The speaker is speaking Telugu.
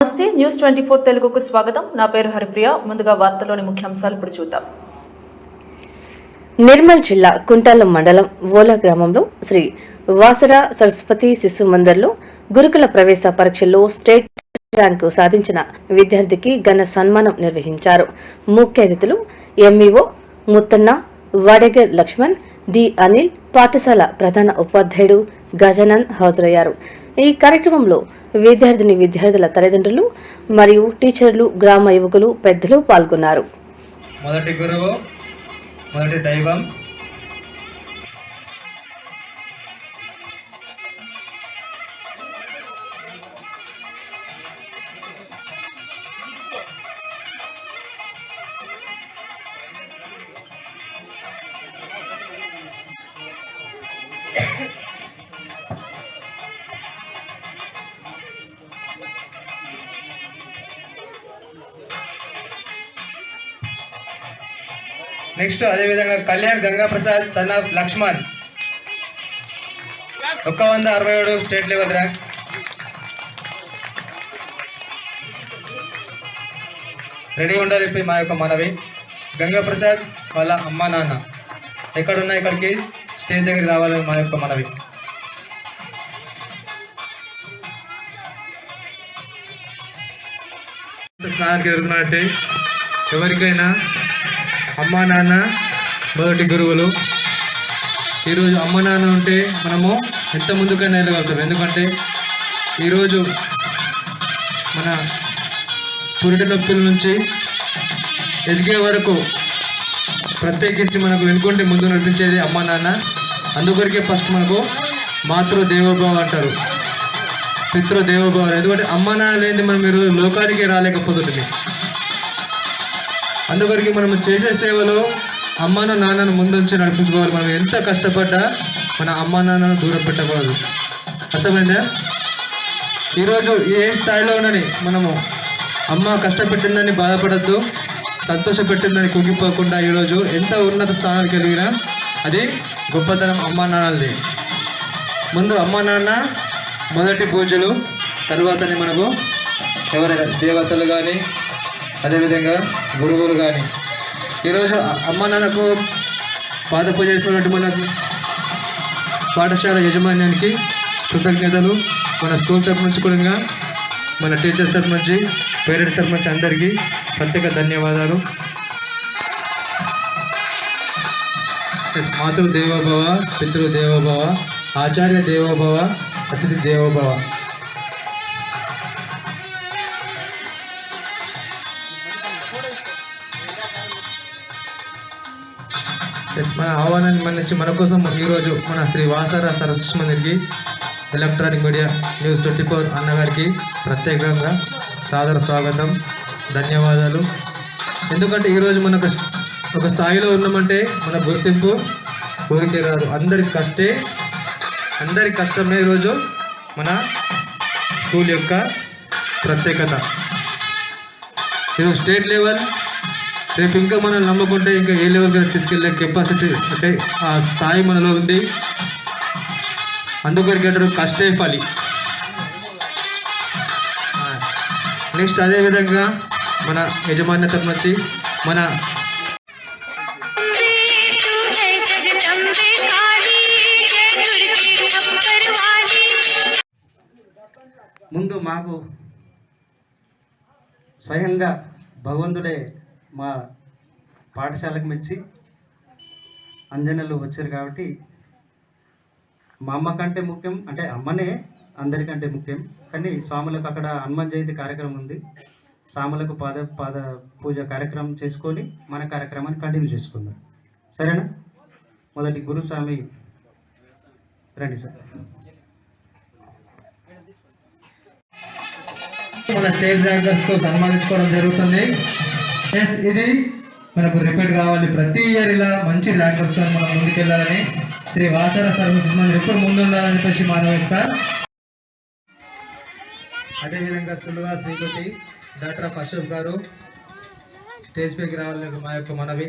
నమస్తే న్యూస్ ట్వంటీ ఫోర్ తెలుగుకు స్వాగతం. నా పేరు హరిప్రియ. ముందుగా వార్తలోని ముఖ్యాంశాలు ఇప్పుడు చూద్దాం. నిర్మల్ జిల్లా కుంటాలం మండలం ఓలా గ్రామంలో శ్రీ వాసర సరస్వతి శిశు మందిర్లో గురుకుల ప్రవేశ పరీక్షల్లో స్టేట్ ర్యాంకు సాధించిన విద్యార్థికి ఘన సన్మానం నిర్వహించారు. ముఖ్య అతిథులు ఎంఈఓ ముత్తన్న వాడగర్ లక్ష్మణ్ డి అనిల్ పాఠశాల ప్రధాన ఉపాధ్యాయుడు గజానంద్ హాజరయ్యారు. ఈ కార్యక్రమంలో విద్యార్థిని విద్యార్థుల తల్లిదండ్రులు మరియు టీచర్లు గ్రామ యువకులు పెద్దలు పాల్గొన్నారు. మొదటి గురువు మొదటి దైవం నెక్స్ట్ అదేవిధంగా కళ్యాణ్ గంగాప్రసాద్ సన్ ఆఫ్ లక్ష్మణ్. ఒక్క వంద అరవై ఏడు స్టేట్ లెవెల్ ర్యాంక్. రెడీ ఉండాలి మా యొక్క మనవి. గంగాప్రసాద్ వాళ్ళ అమ్మ నాన్న. ఎక్కడున్నా ఇక్కడికి స్టేజ్ దగ్గరికి రావాలని మా యొక్క మనవి. స్నానానికి జరుగుతున్నట్టే ఎవరికైనా అమ్మా నాన్న మొదటి గురువులు. ఈరోజు అమ్మ నాన్న ఉంటే మనము ఎంత ముందుకైనా వెళ్ళగలుగుతాం ఎందుకంటే ఈరోజు మన పురిటి నొప్పుల నుంచి ఎదిగే వరకు ప్రత్యేకించి మనకు వెనుకుంటే ముందు నడిపించేది అమ్మ నాన్న. అందుకొరికే ఫస్ట్ మనకు మాతృ దేవోభావ అంటారు. పితృ దేవోభవ ఎందుకంటే అమ్మ నాన్న లేని మనం ఈరోజు లోకానికి రాలేకపోతుంది అందుకొరికి మనం చేసే సేవలో అమ్మను నాన్నను ముందుంచి నడిపించుకోవాలి. మనం ఎంత కష్టపడ్డా మన అమ్మ నాన్నను దూరం పెట్టకూడదు. అర్థమైందా? ఈరోజు ఏ స్థాయిలో ఉండని మనము? అమ్మ కష్టపెట్టిందని బాధపడద్దు సంతోషపెట్టిందని కుంగిపోకుండా ఈరోజు ఎంత ఉన్నత స్థానానికి వెలిగినా అది గొప్పతనం అమ్మ నాన్నలది. ముందు అమ్మ నాన్న మొదటి పూజలు తర్వాతనే మనకు ఎవరైనా దేవతలు కానీ అదేవిధంగా గురువులు కానీ ఈరోజు అమ్మ నాన్నకు పాద పూజ చేసినటువంటి మన పాఠశాల యజమాన్యానికి కృతజ్ఞతలు. మన స్కూల్ తరఫు నుంచి కూడా మన టీచర్స్ తరపు నుంచి పేరెంట్స్ తరఫు నుంచి అందరికీ ప్రత్యేక ధన్యవాదాలు. మాతృ దేవోభవ పితృ దేవోభవ ఆచార్య దేవోభవ అతిథి దేవోభవ. మన ఆహ్వానాన్ని మన్నించి మన కోసం ఈరోజు మన Shri Vasara Saraswati మందిర్కి electronic media news twenty four అన్నగారికి ప్రత్యేకంగా సాదర స్వాగతం ధన్యవాదాలు. ఎందుకంటే ఈరోజు మనకు ఒక స్థాయిలో ఉన్నామంటే మన గుర్తింపు ఊరికే రాదు. అందరి కష్టే అందరి కష్టమే ఈరోజు మన స్కూల్ యొక్క ప్రత్యేకత. ఈరోజు స్టేట్ లెవెల్ రేపు ఇంకా మనం నమ్ముకుంటే ఇంకా ఏ లెవెల్కి తీసుకెళ్ళే కెపాసిటీ అంటే ఆ స్థాయి మనలో ఉంది. అందుకరికి అంటారు కష్టే ఫలి. నెక్స్ట్ అదేవిధంగా మన యజమాన్యత నుంచి మన ముందు మాకు స్వయంగా భగవంతుడే మా పాఠశాలకు మెచ్చి అంజనలు వచ్చారు కాబట్టి మా అమ్మ కంటే ముఖ్యం అంటే అమ్మనే అందరికంటే ముఖ్యం. కానీ స్వాములకు అక్కడ హనుమాన్ జయంతి కార్యక్రమం ఉంది. స్వాములకు పాద పాద పూజ కార్యక్రమం చేసుకొని మన కార్యక్రమాన్ని కంటిన్యూ చేసుకుందాం. సరేనా? మొదటి గురుస్వామి రండి సార్. మన స్టేట్ బ్యాంకర్స్తో సన్మానించుకోవడం జరుగుతుంది. ఎస్ ఇది మనకు రిపీట్ కావాలి. ప్రతి ఇయర్ ఇలా మంచి ర్యాంకర్స్తో మనం ముందుకెళ్ళాలని శ్రీ వాసర సర్వీసెస్ మనం ఎప్పుడు ముందు ఉండాలని చెప్పేసి మన యొక్క అదేవిధంగా సులువా శ్రీపతి డాక్టర్ అశోక్ గారు స్టేజ్ పైకి రావాలని మా యొక్క మనవి.